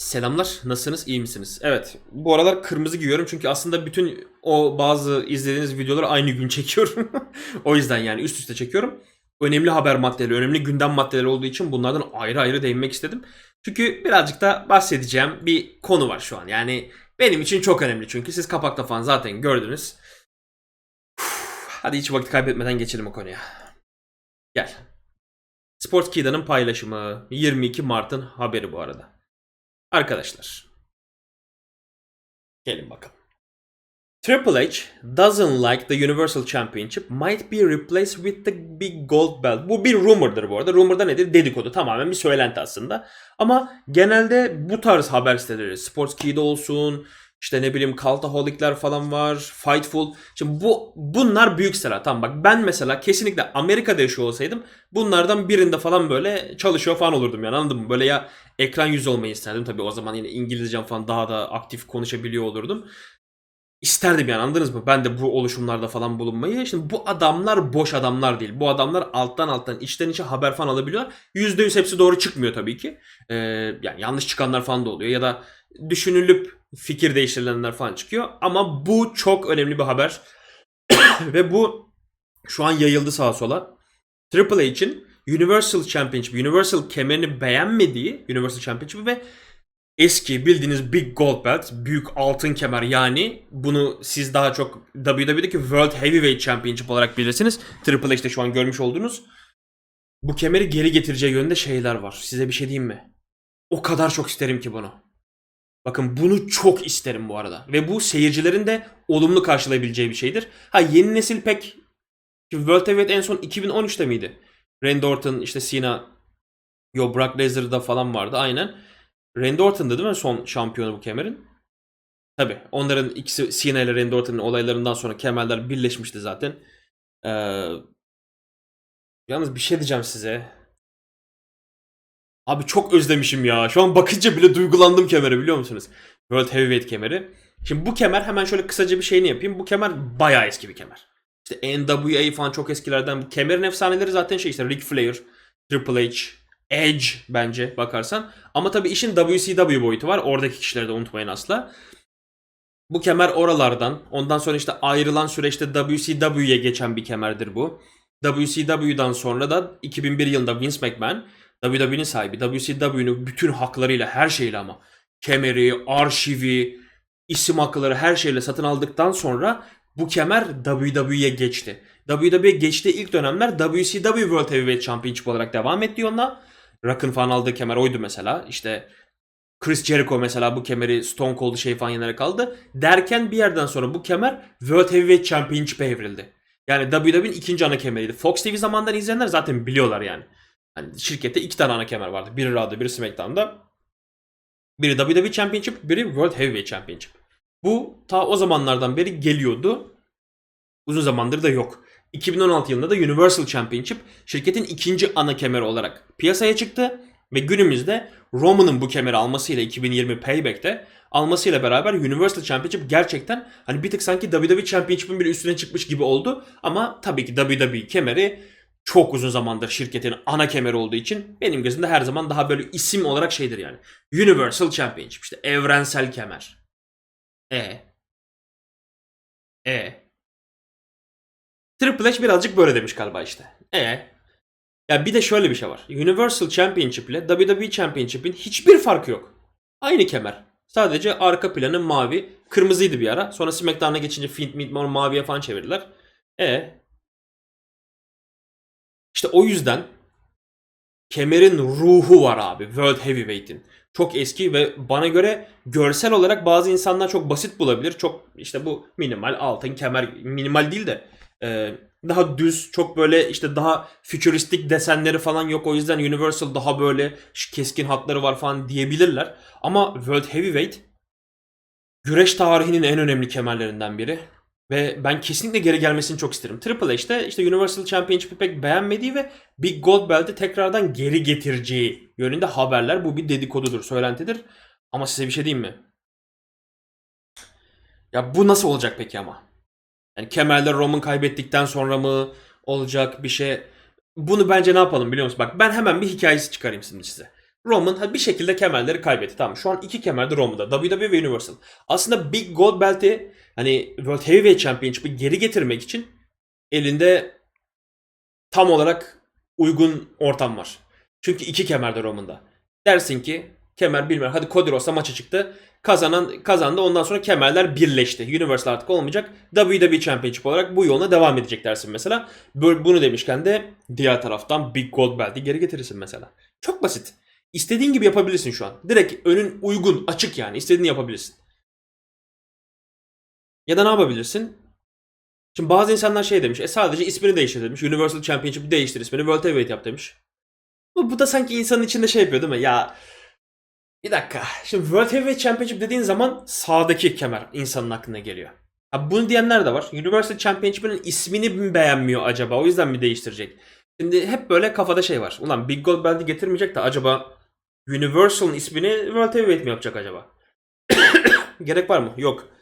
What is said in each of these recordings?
Selamlar, nasılsınız, iyi misiniz? Evet, bu aralar kırmızı giyiyorum çünkü aslında bütün o bazı izlediğiniz videoları aynı gün çekiyorum. o yüzden yani üst üste çekiyorum. Önemli haber maddeleri, önemli gündem maddeleri olduğu için bunlardan ayrı ayrı değinmek istedim. Çünkü birazcık da bahsedeceğim bir konu var şu an. Yani benim için çok önemli çünkü siz kapakta falan zaten gördünüz. Hadi hiç vakit kaybetmeden geçelim o konuya. Gel. Sportskida'nın paylaşımı 22 Mart'ın haberi bu arada. Arkadaşlar. Gelin bakalım. Triple H doesn't like the Universal Championship might be replaced with the big gold belt. Bu bir rumordur bu arada. Rumor da nedir? Dedikodu. Tamamen bir söylenti aslında. Ama genelde bu tarz haber siteleri, Sportskey'de olsun, işte ne bileyim Cultaholic'ler falan var, Fightful. Şimdi bu bunlar büyük siteler. Tamam bak ben mesela kesinlikle Amerika'da yaşıyor olsaydım bunlardan birinde falan böyle çalışıyor falan olurdum yani anladın mı? Böyle ya ekran yüzü olmayı isterdim. Tabii o zaman yine İngilizcem falan daha da aktif konuşabiliyor olurdum. İsterdim yani anladınız mı? Ben de bu oluşumlarda falan bulunmayı. Şimdi bu adamlar boş adamlar değil. Bu adamlar alttan alttan içten içe haber falan alabiliyorlar. %100 hepsi doğru çıkmıyor tabii ki. Ee, yani yanlış çıkanlar falan da oluyor. Ya da düşünülüp fikir değiştirilenler falan çıkıyor. Ama bu çok önemli bir haber. Ve bu şu an yayıldı sağa sola. Triple H'in Universal Championship, Universal kemerini beğenmediği Universal Championship ve eski bildiğiniz Big Gold Belt, büyük altın kemer yani bunu siz daha çok WWE'deki World Heavyweight Championship olarak bilirsiniz. Triple H'te şu an görmüş olduğunuz bu kemeri geri getireceği yönde şeyler var. Size bir şey diyeyim mi? O kadar çok isterim ki bunu. Bakın bunu çok isterim bu arada. Ve bu seyircilerin de olumlu karşılayabileceği bir şeydir. Ha yeni nesil pek World Heavyweight en son 2013'te miydi? Randy Orton işte Cena Yo Brock Lesnar'da falan vardı aynen. Randy Orton'da değil mi son şampiyonu bu kemerin? Tabi onların ikisi Cena ile Randy Orton'un olaylarından sonra kemerler birleşmişti zaten. Ee, yalnız bir şey diyeceğim size. Abi çok özlemişim ya. Şu an bakınca bile duygulandım kemere biliyor musunuz? World Heavyweight kemeri. Şimdi bu kemer hemen şöyle kısaca bir şeyini yapayım. Bu kemer bayağı eski bir kemer. İşte NWA falan çok eskilerden. Kemerin efsaneleri zaten şey işte Ric Flair, Triple H, Edge bence bakarsan. Ama tabii işin WCW boyutu var. Oradaki kişileri de unutmayın asla. Bu kemer oralardan. Ondan sonra işte ayrılan süreçte WCW'ye geçen bir kemerdir bu. WCW'dan sonra da 2001 yılında Vince McMahon WWE'nin sahibi. WCW'nin bütün haklarıyla her şeyle ama kemeri, arşivi, isim hakları her şeyle satın aldıktan sonra bu kemer WWE'ye geçti. WWE geçtiği ilk dönemler WCW World Heavyweight Championship olarak devam etti yoluna. Rock'ın falan aldığı kemer oydu mesela. İşte Chris Jericho mesela bu kemeri Stone Cold şey falan yenerek aldı. Derken bir yerden sonra bu kemer World Heavyweight Championship'e evrildi. Yani WWE'nin ikinci ana kemeriydi. Fox TV zamandan izleyenler zaten biliyorlar yani. Hani şirkette iki tane ana kemer vardı. Biri Raw'da, biri SmackDown'da. Biri WWE Championship, biri World Heavyweight Championship. Bu ta o zamanlardan beri geliyordu. Uzun zamandır da yok. 2016 yılında da Universal Championship şirketin ikinci ana kemeri olarak piyasaya çıktı. Ve günümüzde Roman'ın bu kemeri almasıyla 2020 Payback'te almasıyla beraber Universal Championship gerçekten hani bir tık sanki WWE Championship'in bir üstüne çıkmış gibi oldu. Ama tabii ki WWE kemeri çok uzun zamandır şirketin ana kemeri olduğu için benim gözümde her zaman daha böyle isim olarak şeydir yani. Universal Championship işte evrensel kemer. E. E. Triple H birazcık böyle demiş galiba işte. E. Ya bir de şöyle bir şey var. Universal Championship ile WWE Championship'in hiçbir farkı yok. Aynı kemer. Sadece arka planı mavi. Kırmızıydı bir ara. Sonra SmackDown'a geçince Fint Midmore maviye falan çevirdiler. E. İşte o yüzden kemerin ruhu var abi. World Heavyweight'in. Çok eski ve bana göre görsel olarak bazı insanlar çok basit bulabilir. Çok işte bu minimal altın kemer minimal değil de e, daha düz çok böyle işte daha fütüristik desenleri falan yok. O yüzden Universal daha böyle keskin hatları var falan diyebilirler. Ama World Heavyweight güreş tarihinin en önemli kemerlerinden biri. Ve ben kesinlikle geri gelmesini çok isterim. Triple H'te işte Universal Championship'i pek beğenmediği ve Big Gold Belt'i tekrardan geri getireceği yönünde haberler. Bu bir dedikodudur, söylentidir. Ama size bir şey diyeyim mi? Ya bu nasıl olacak peki ama? Yani kemerler Roman kaybettikten sonra mı olacak bir şey? Bunu bence ne yapalım biliyor musun? Bak ben hemen bir hikayesi çıkarayım şimdi size. Roman bir şekilde kemerleri kaybetti. Tamam şu an iki kemer Roman'da. WWE ve Universal. Aslında Big Gold Belt'i hani World Heavyweight Championship'ı geri getirmek için elinde tam olarak uygun ortam var. Çünkü iki kemer de Roman'da. Dersin ki kemer bilmem hadi Cody Rhodes'la maça çıktı. Kazanan kazandı. Ondan sonra kemerler birleşti. Universal artık olmayacak. WWE Championship olarak bu yoluna devam edecek dersin mesela. Bunu demişken de diğer taraftan Big Gold Belt'i geri getirirsin mesela. Çok basit. İstediğin gibi yapabilirsin şu an. Direkt önün uygun, açık yani. İstediğini yapabilirsin. Ya da ne yapabilirsin? Şimdi bazı insanlar şey demiş. E sadece ismini değiştir demiş. Universal Championship'i değiştir ismini. World Heavyweight yap demiş. Bu, bu da sanki insanın içinde şey yapıyor değil mi? Ya bir dakika. Şimdi World Heavyweight Championship dediğin zaman sağdaki kemer insanın aklına geliyor. Ha, bunu diyenler de var. Universal Championship'in ismini mi beğenmiyor acaba? O yüzden mi değiştirecek? Şimdi hep böyle kafada şey var. Ulan Big Gold Belt'i getirmeyecek de acaba Universal'ın ismini World Heavyweight mi yapacak acaba? Gerek var mı? Yok.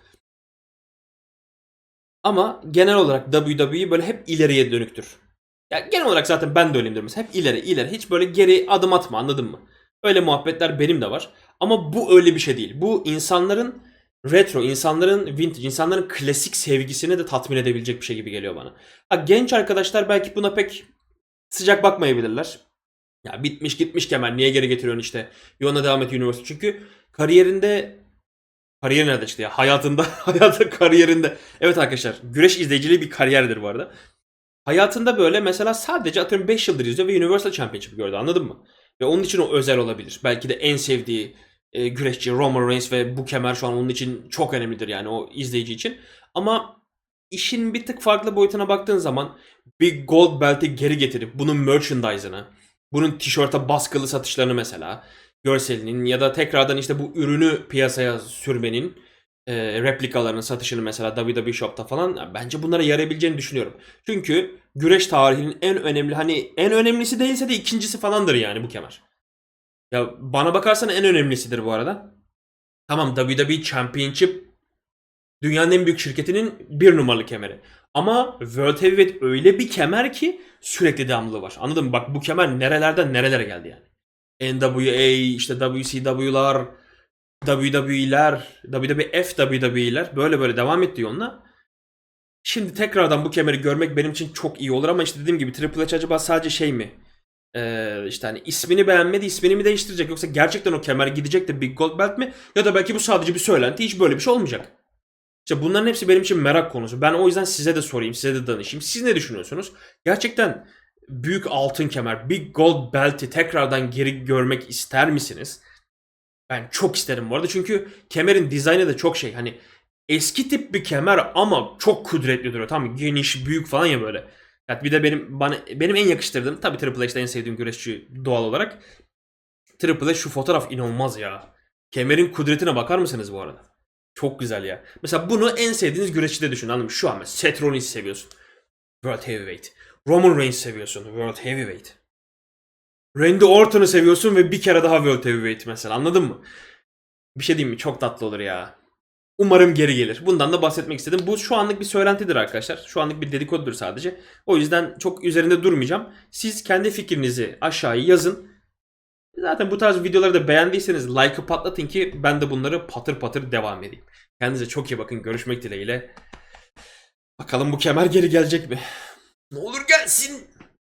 Ama genel olarak WWE böyle hep ileriye dönüktür. Ya genel olarak zaten ben de öyleyimdir mesela. Hep ileri ileri. Hiç böyle geri adım atma anladın mı? Öyle muhabbetler benim de var. Ama bu öyle bir şey değil. Bu insanların retro, insanların vintage, insanların klasik sevgisini de tatmin edebilecek bir şey gibi geliyor bana. Ha, genç arkadaşlar belki buna pek sıcak bakmayabilirler. Ya bitmiş gitmiş kemer niye geri getiriyorsun işte. Yoluna devam et Universal. Çünkü kariyerinde kariyer nerede çıktı ya? Hayatında, hayatı kariyerinde. Evet arkadaşlar güreş izleyiciliği bir kariyerdir bu arada. Hayatında böyle mesela sadece atıyorum 5 yıldır izliyor ve Universal Championship gördü anladın mı? Ve onun için o özel olabilir. Belki de en sevdiği e, güreşçi Roman Reigns ve bu kemer şu an onun için çok önemlidir yani o izleyici için. Ama işin bir tık farklı boyutuna baktığın zaman bir gold belt'i geri getirip bunun merchandise'ını, bunun tişörte baskılı satışlarını mesela görselinin ya da tekrardan işte bu ürünü piyasaya sürmenin e, replikalarının satışını mesela WWE Shop'ta falan bence bunlara yarayabileceğini düşünüyorum. Çünkü güreş tarihinin en önemli hani en önemlisi değilse de ikincisi falandır yani bu kemer. Ya bana bakarsan en önemlisidir bu arada. Tamam WWE Championship dünyanın en büyük şirketinin bir numaralı kemeri. Ama World Heavyweight öyle bir kemer ki sürekli devamlılığı var. Anladın mı? Bak bu kemer nerelerden nerelere geldi yani. NWA, işte WCW'lar, WWE'ler, WWF, WWE'ler böyle böyle devam etti yoluna. Şimdi tekrardan bu kemeri görmek benim için çok iyi olur ama işte dediğim gibi Triple H acaba sadece şey mi? Ee, işte hani ismini beğenmedi ismini mi değiştirecek yoksa gerçekten o kemer gidecek de Big Gold Belt mi? Ya da belki bu sadece bir söylenti hiç böyle bir şey olmayacak. İşte bunların hepsi benim için merak konusu. Ben o yüzden size de sorayım, size de danışayım. Siz ne düşünüyorsunuz? Gerçekten büyük altın kemer, Big Gold Belt'i tekrardan geri görmek ister misiniz? Ben çok isterim bu arada çünkü kemerin dizaynı da çok şey hani eski tip bir kemer ama çok kudretli duruyor. Mı? Geniş, büyük falan ya böyle. Ya bir de benim bana benim en yakıştırdığım tabii Triple H'de en sevdiğim güreşçi doğal olarak. Triple H şu fotoğraf inanılmaz ya. Kemerin kudretine bakar mısınız bu arada? Çok güzel ya. Mesela bunu en sevdiğiniz güreşçide düşün anladın mı? Şu an mesela Seth Rollins'i seviyorsun. World Heavyweight. Roman Reigns seviyorsun. World Heavyweight. Randy Orton'u seviyorsun ve bir kere daha World Heavyweight mesela anladın mı? Bir şey diyeyim mi? Çok tatlı olur ya. Umarım geri gelir. Bundan da bahsetmek istedim. Bu şu anlık bir söylentidir arkadaşlar. Şu anlık bir dedikodudur sadece. O yüzden çok üzerinde durmayacağım. Siz kendi fikrinizi aşağıya yazın. Zaten bu tarz videoları da beğendiyseniz like'ı patlatın ki ben de bunları patır patır devam edeyim. Kendinize çok iyi bakın. Görüşmek dileğiyle. Bakalım bu kemer geri gelecek mi? Olur gelsin.